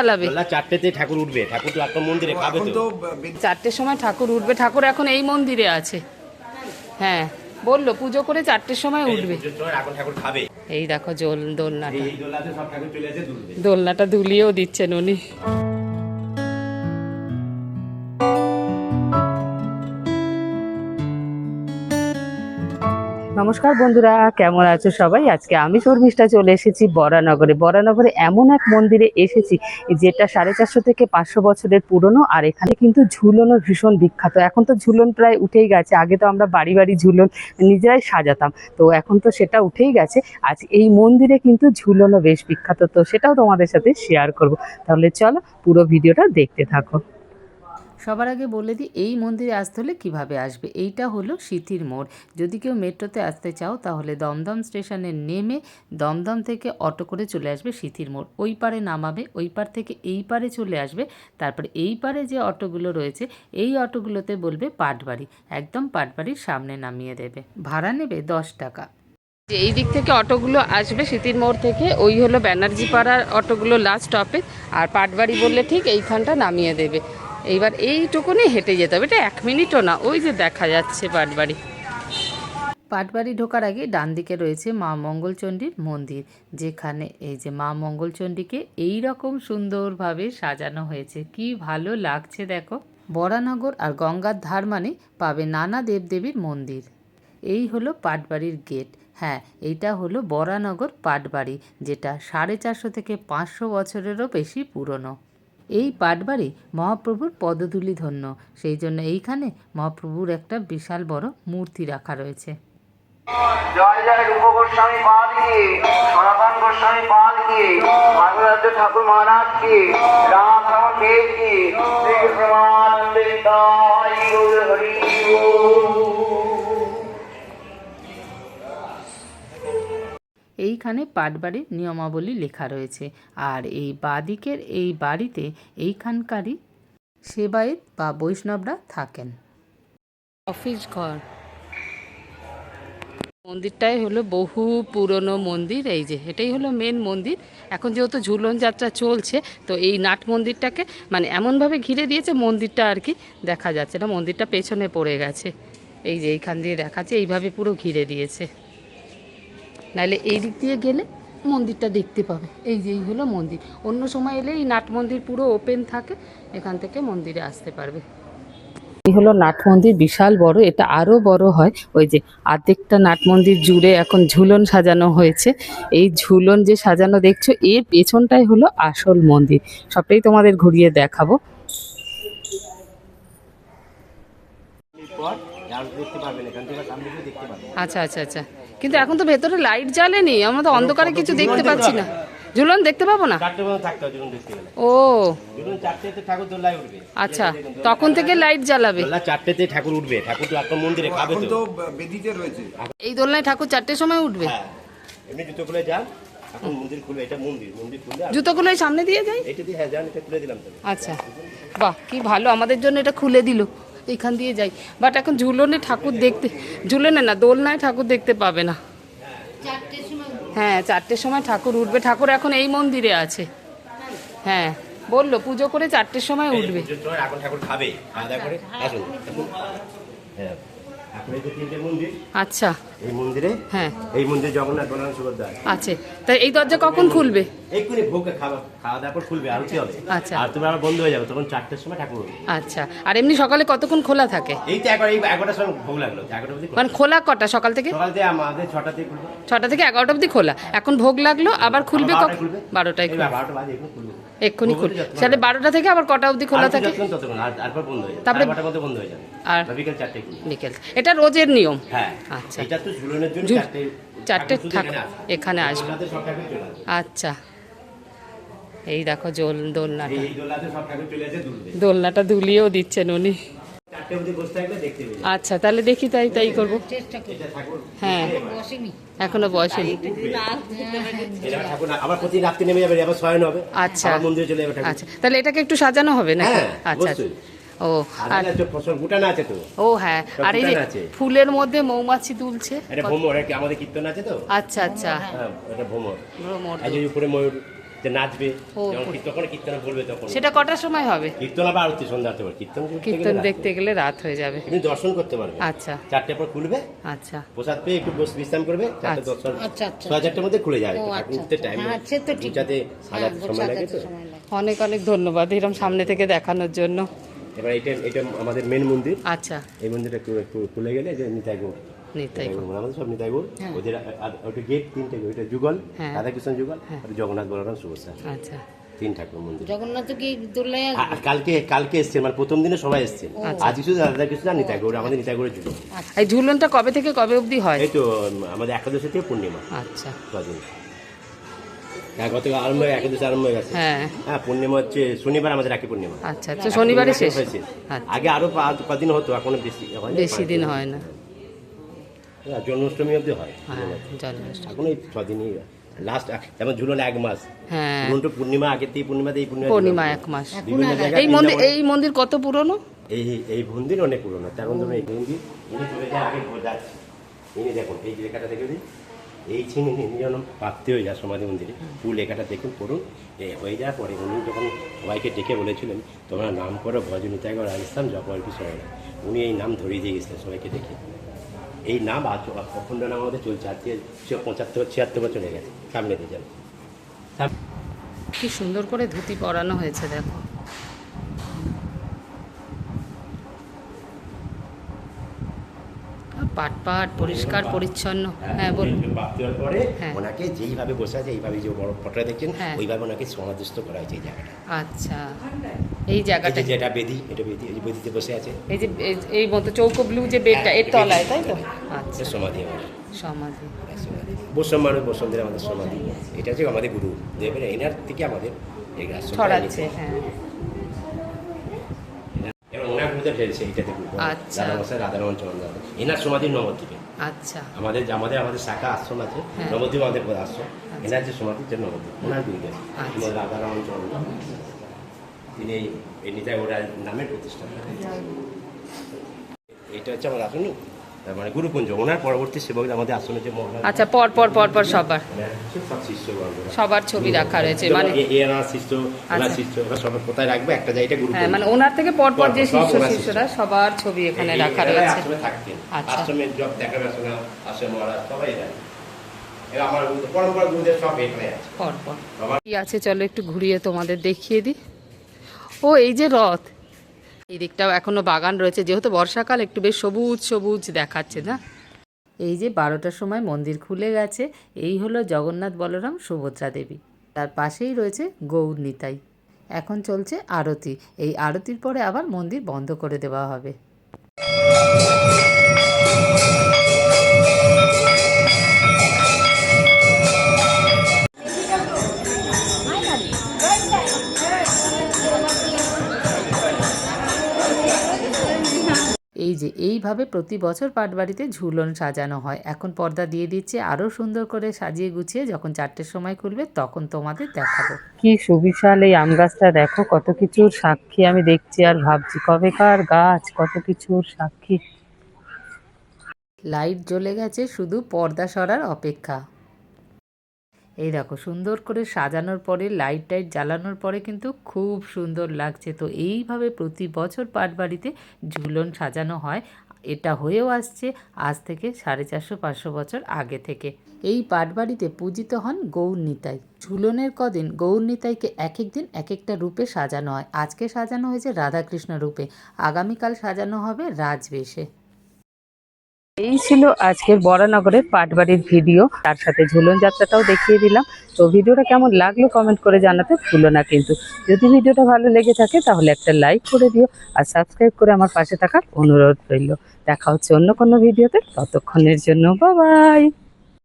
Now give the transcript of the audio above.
চালাবে? চারটেতে ঠাকুর উঠবে। ঠাকুর তো একটা মন্দিরে খাবে তো। চারটের সময় ঠাকুর উঠবে। ঠাকুর এখন এই মন্দিরে আছে। হ্যাঁ বলল পুজো করে চারটের সময় উঠবে। পুজোর সময় এখন ঠাকুর খাবে। এই দেখো জল দোলনাটা। দোলনাটা দুলিয়েও দিচ্ছেন উনি। নমস্কার বন্ধুরা, কেমন আছো সবাই? আজকে আমি শর্মিষ্ঠা চলে এসেছি বরানগরে। বরানগরে এমন এক মন্দিরে এসেছি যেটা সাড়ে চারশো থেকে পাঁচশো বছরের পুরনো আর এখানে কিন্তু ঝুলনও ভীষণ বিখ্যাত। এখন তো ঝুলন প্রায় উঠেই গেছে। আগে তো আমরা বাড়ি বাড়ি ঝুলন নিজেরাই সাজাতাম। তো এখন তো সেটা উঠেই গেছে। আজ এই মন্দিরে কিন্তু ঝুলনও বেশ বিখ্যাত। তো সেটাও তোমাদের সাথে শেয়ার করব। তাহলে চলো পুরো ভিডিওটা দেখতে থাকো। সবার আগে বলে দিই, এই মন্দিরে আসতে হলে কীভাবে আসবে? এইটা হলো সিথির মোড়। যদি কেউ মেট্রোতে আসতে চাও, তাহলে দমদম স্টেশনে নেমে দমদম থেকে অটো করে চলে আসবে সিথির মোড়। ওই পারে নামাবে, ওই পার থেকে এই পারে চলে আসবে। তারপরে এই পারে যে অটোগুলো রয়েছে, এই অটোগুলোতে বলবে পাটবাড়ি। একদম পাটবাড়ির সামনে নামিয়ে দেবে। ভাড়া নেবে দশ টাকা। যে এই দিক থেকে অটোগুলো আসবে সিতির মোড় থেকে, ওই হলো ব্যানার্জি পাড়ার অটোগুলো লাস্ট স্টপে আর পাটবাড়ি বললে ঠিক এইখানটা নামিয়ে দেবে। এইবার এইটুকুনি হেঁটে যেতে হবে। এটা এক মিনিটও না, ওই যে দেখা যাচ্ছে পাটবাড়ি। পাটবাড়ি ঢোকার আগে ডান দিকে রয়েছে মা মঙ্গলচণ্ডীর মন্দির, যেখানে এই যে মা মঙ্গলচণ্ডীকে এই রকম সুন্দরভাবে সাজানো হয়েছে। কি ভালো লাগছে দেখো। বরানগর আর গঙ্গার ধার মানে পাবে নানা দেবদেবীর মন্দির। এই হলো পাটবাড়ির গেট। হ্যাঁ এইটা হলো বরানগর পাটবাড়ি, যেটা সাড়ে চারশো থেকে পাঁচশো বছরেরও বেশি পুরনো। এই পাটবাড়ি মহাপ্রভুর পদধূলি ধন্য সেই জন্য এইখানে মহাপ্রভুর একটা বিশাল বড় মূর্তি রাখা রয়েছে। জয় জয় রূপ গোস্বামী সনাতন গোস্বামী ঠাকুর রাম এইখানে পাটবাড়ির নিয়মাবলী লেখা রয়েছে। আর এই বাদিকের এই বাড়িতে এইখানকারই সেবায়েত বা বৈষ্ণবরা থাকেন। অফিস ঘর। মন্দিরটাই হলো বহু পুরনো মন্দির, এই যে এটাই হলো মেন মন্দির। এখন যেহেতু ঝুলন যাত্রা চলছে, তো এই নাট মন্দিরটাকে মানে এমনভাবে ঘিরে দিয়েছে মন্দিরটা আর কি দেখা যাচ্ছে না, মন্দিরটা পেছনে পড়ে গেছে। এই যে এইখান দিয়ে দেখাচ্ছে, এইভাবে পুরো ঘিরে দিয়েছে। নাহলে এই দিক দিয়ে গেলে মন্দিরটা দেখতে পাবে। এই যে এই হলো মন্দির। অন্য সময় এলে এই নাট মন্দির পুরো ওপেন থাকে এখান থেকে মন্দিরে আসতে পারবে। এই হলো নাট মন্দির বিশাল বড়। এটা আরও বড় হয় ওই যে আর্ধেকটা নাট মন্দির জুড়ে এখন ঝুলন সাজানো হয়েছে। এই ঝুলন যে সাজানো দেখছ এর পেছনটাই হলো আসল মন্দির। সবটাই তোমাদের ঘুরিয়ে দেখাবো। আচ্ছা আচ্ছা আচ্ছা। কিন্তু এখন তো ভেতরে লাইট জ্বালেনি আমরা তো অন্ধকারে কিছু দেখতে পাচ্ছি না। ঝুলন দেখতে পাবো না? ও। যখন চারটেতে ঠাকুর দোলায় উঠবে। আচ্ছা তখন থেকে লাইট জ্বালাবে। বেলা চারটেতে ঠাকুর উঠবে ঠাকুর তো একটা মন্দিরে খাবে তো। তো বেদিতে রয়েছে। এই দোলনায় ঠাকুর চারটের সময় উঠবে? হ্যাঁ এমনি জুতো খুলে যান এখন মন্দির খুলবে এটা মন্দির মন্দির আর জুতোগুলো এই সামনে দিয়ে যাই? এটা দিয়ে হ্যাঁ যান এটা খুলে দিলাম আচ্ছা বাহ কি ভালো আমাদের জন্য এটা খুলে দিল। এইখান দিয়ে যাই। বাট এখন ঝুলনে ঠাকুর দেখতে ঝুলনে না দোলনায় ঠাকুর দেখতে পাবে না। হ্যাঁ চারটের সময় ঠাকুর উঠবে। ঠাকুর এখন এই মন্দিরে আছে। হ্যাঁ বলল পুজো করে চারটের সময় উঠবে। সময় এখন ঠাকুর খাবে। করে। হ্যাঁ। এখন এই যে তিনটে মন্দির আচ্ছা। এই মন্দিরে হ্যাঁ। এই মন্দিরে জগন্নাথ বলরাম সুভদ্রা আছে। আছে। তা এই দরজা কখন খুলবে? এক্ষুনি ভোগ খাওয়া খাওয়া দাওয়া করে খুলবে আরতি হবে? আচ্ছা। আর তুমি আবার বন্ধ হয়ে যাবে তখন চারটের সময় ঠাকুর আচ্ছা। আর এমনি সকালে কতক্ষণ খোলা থাকে? এই তো একবার এই এগারোটার সময় ভোগ লাগল এগারোটা অবধি মানে খোলা কটা সকাল থেকে? সকাল থেকে আমাদের ছটা থেকে খুলবে। ছটা থেকে এগারোটা অবধি খোলা। এখন ভোগ লাগল আবার খুলবে কখন? বারোটায় খুলবে। বারোটা বাজে খুলবে। এক্ষুনি খুল। তাহলে বারোটা থেকে আবার কটা অবধি খোলা থাকে? তারপর আর বিকেল এটা রোজের নিয়ম। হ্যাঁ। আচ্ছা। চারটে থাকে এখানে আসবে। আচ্ছা। এই দেখো জোল দোলনাটা। দোলনাটা দুলিয়েও দিচ্ছেন উনি। আচ্ছা তাহলে দেখি তাই তাই করব। হ্যাঁ। এখনও বসেনি। এটা ঠাকুর না- আবার প্রতি রাত্রি নেমে যাবে আবার শয়ন হবে। আচ্ছা। আচ্ছা তাহলে এটাকে একটু সাজানো হবে না হ্যাঁ, আচ্ছা অবশ্যই। ও আর ফসল গুটানো আছে তো। ও হ্যাঁ। আর এই যে আছে। ফুলের মধ্যে মৌমাছি তুলছে। এটা ভ্রমর আমাদের কীর্তন আছে তো? আচ্ছা আচ্ছা। হ্যাঁ এটা ভ্রমর ভ্রমর উপরে ময়ূর যে নাচবে যখন কীর্তন- কীর্তন বলবে তখন। সেটা কটার সময় হবে? কীর্তন আবার আরতি সন্ধ্যা হতে পারে। কীর্তন কীর্তন দেখতে গেলে রাত হয়ে যাবে। তুমি দর্শন করতে পারবে। আচ্ছা। চারটে পর খুলবে আচ্ছা। প্রসাদ পেয়ে একটু বসে বিশ্রাম করবে চারটে আচ্ছা। দর্শন আচ্ছা, আচ্ছা। ছয় চারটের মধ্যে খুলে যাবে আচ্ছা, উঠতে আচ্ছা। টাইম হ্যাঁ, সে তো ঠিক। গুছাতে সাজাতে হ্যাঁ, সময় লাগে তো। অনেক অনেক ধন্যবাদ এরকম সামনে থেকে দেখানোর জন্য। এবার এটা এটা আমাদের মেন মন্দির। আচ্ছা। এই মন্দিরটা একটু একটু খুলে গেলে যে নিতাই গৌর নিতাই নিতাই আমাদের সব নিতাই গৌর হ্যাঁ। ওদের আ- আ- ওটা গেট তিনটে ওইটা যুগল হ্যাঁ। রাধাকৃষ্ণ যুগল আর জগন্নাথ বলরাম আচ্ছা। তিন ঠাকুর মন্দির। জগন্নাথ কি দোল্লায় কালকে কালকে এসছে মানে প্রথম দিনে সবাই এসছে আজ শুধু রাধাকৃষ্ণ আর নিতাই গৌর আমাদের নিতাই গৌরের যুগল এই ঝুলনটা কবে থেকে কবে অবধি হয়? এই তো আমাদের একাদশী থেকে পূর্ণিমা। আচ্ছা। কদিন? হ্যাঁ গত আরম্ভ হয়ে একাদশী আরম্ভ হয়ে গেছে। হ্যাঁ। হ্যাঁ পূর্ণিমা হচ্ছে শনিবার আমাদের রাখি পূর্ণিমা। আচ্ছা আচ্ছা শনিবারে শেষ। হয়েছে। আচ্ছা। আগে আরও কদিন হতো এখন বেশি বেশি দিন হয় না। হ্যাঁ, জন্মাষ্টমী অবধি হয়। হ্যাঁ এখন এই ছদিনই লাস্ট যেমন ঝুলন এক মাস। হ্যাঁ। পূর্ণিমা আগের থেকে পূর্ণিমা এই পূর্ণিমা পূর্ণিমা এক মাস। এই মন্দির এই মন্দির কত পুরনো? এই এই মন্দির অনেক পুরোনো। তেমন ধরুন এই মন্দির ইনি চলে যায় আগে যাচ্ছে ইনি দেখুন এই যে লেখাটা দেখে দিন এই ইনি যখন প্রাপ্তি হয়ে যায় সমাধি মন্দিরে। ফুল লেখাটা দেখুন পড়ুন। এ হয়ে যাওয়ার পরে উনি যখন সবাইকে ডেকে বলেছিলেন তোমরা নাম করো ভজনিতাগ রাজস্থান জপর্পি সবাই উনি এই নাম ধরিয়ে দিয়ে গেছিলেন সবাইকে ডেকে। এই নাম আজ অখণ্ড নাম আমাদের চলছে আর কি পঁচাত্তর, ছিয়াত্তর বছর হয়ে গেছে, সামনে দিয়ে যাবে। কি সুন্দর করে ধুতি পরানো হয়েছে, দেখো। পাট পাট পরিষ্কার পরিচ্ছন্ন। হ্যাঁ বলুন। প্রাপ্তি হওয়ার পরে হ্যাঁ। ওনাকে যেইভাবে বসে আছে এইভাবে যে বড় ফটোটা দেখছেন হ্যাঁ। ওইভাবে ওনাকে সমাধিস্থ করা হয়েছে এই জায়গাটা। আচ্ছা। এই জায়গাটা। যেটা বেদি এটা বেদি এই বেদিতে বসে আছে। এই যে এই- মতো চৌকো ব্লু যে বেডটা এর তলায় তাই তো? আচ্ছা। সমাধি আমাদের। সমাধি। বৈষম্য মানুষ বসন্তের আমাদের সমাধি। এটা হচ্ছে আমাদের গুরু দেবের এনার থেকে আমাদের ছড়াচ্ছে হ্যাঁ। এবার ওনার গুরুদেব ফেলছে এইটা দেখুন। আচ্ছা। রাধা রমন রাধারমন চন্দ্র এনার সমাধি নবদ্বীপে। আচ্ছা। আমাদের আমাদের আমাদের শাখা আশ্রম আছে। হ্যাঁ। নবদ্বীপ আমাদের আশ্রম। এনার যে সমাধি যে নবদ্বীপ। ওনার দুই আচ্ছা। রাধারমন চন্দ্র তিনি এই নিতাই ওরা নামের প্রতিষ্ঠা এটা হচ্ছে আমার আসন মানে গুরুকুঞ্জ ওনার পরবর্তী সেবক আমাদের আসনে যে আচ্ছা পর পর পর পর সবার। সবার ছবি রাখা রয়েছে মানে শিষ্য আচ্ছা। শিষ্য ওরা সব কোথায় রাখবে? একটা জায়গাটা গুরু হ্যাঁ মানে ওনার থেকে পর পর যে শিষ্য শিষ্যরা সবার ছবি এখানে রাখা রয়েছে। আশ্রমে থাকতেন। আচ্ছা। আশ্রমে জব দেখাবে আসলে আশ্রমে মহারাজ সবাই পর কি আছে চলো একটু ঘুরিয়ে তোমাদের দেখিয়ে দিই। ও এই যে রথ এই দিকটাও এখনও বাগান রয়েছে, যেহেতু বর্ষাকাল একটু বেশ সবুজ সবুজ দেখাচ্ছে, না? এই যে বারোটার সময় মন্দির খুলে গেছে, এই হলো জগন্নাথ বলরাম সুভদ্রা দেবী। তার পাশেই রয়েছে গৌর নিতাই। এখন চলছে আরতি। এই আরতির পরে আবার মন্দির বন্ধ করে দেওয়া হবে। যে এইভাবে প্রতি বছর পাটবাড়িতে ঝুলন সাজানো হয়। এখন পর্দা দিয়ে দিচ্ছে আরও সুন্দর করে সাজিয়ে গুছিয়ে যখন চারটের সময় খুলবে তখন তোমাদের দেখাবো। কি সুবিশাল এই আম গাছটা দেখো কত কিছুর সাক্ষী। আমি দেখছি আর ভাবছি কবেকার গাছ কত কিছুর সাক্ষী। লাইট জ্বলে গেছে শুধু পর্দা সরার অপেক্ষা। এই দেখো, সুন্দর করে সাজানোর পরে লাইট টাইট জ্বালানোর পরে কিন্তু খুব সুন্দর লাগছে। তো এইভাবে প্রতি বছর পাটবাড়িতে ঝুলন সাজানো হয়। এটা হয়েও আসছে আজ থেকে সাড়ে চারশো, পাঁচশো বছর আগে থেকে। এই পাটবাড়িতে পূজিত হন গৌর নিতাই ঝুলনের কদিন গৌর নিতাইকে এক এক দিন এক একটা রূপে সাজানো হয়। আজকে সাজানো হয়েছে রাধাকৃষ্ণ রূপে। আগামীকাল সাজানো হবে রাজবেশে। এই ছিল আজকের বরানগরের পাটবাড়ির ভিডিও। তার সাথে ঝুলন যাত্রাটাও দেখিয়ে দিলাম। তো ভিডিওটা কেমন লাগল কমেন্ট করে জানাতে ভুলো না কিন্তু। যদি ভিডিওটা ভালো লেগে থাকে তাহলে একটা লাইক করে দিও আর সাবস্ক্রাইব করে আমার পাশে থাকার অনুরোধ রইল। দেখা হচ্ছে অন্য কোনো ভিডিওতে। ততক্ষণের জন্য বাবাই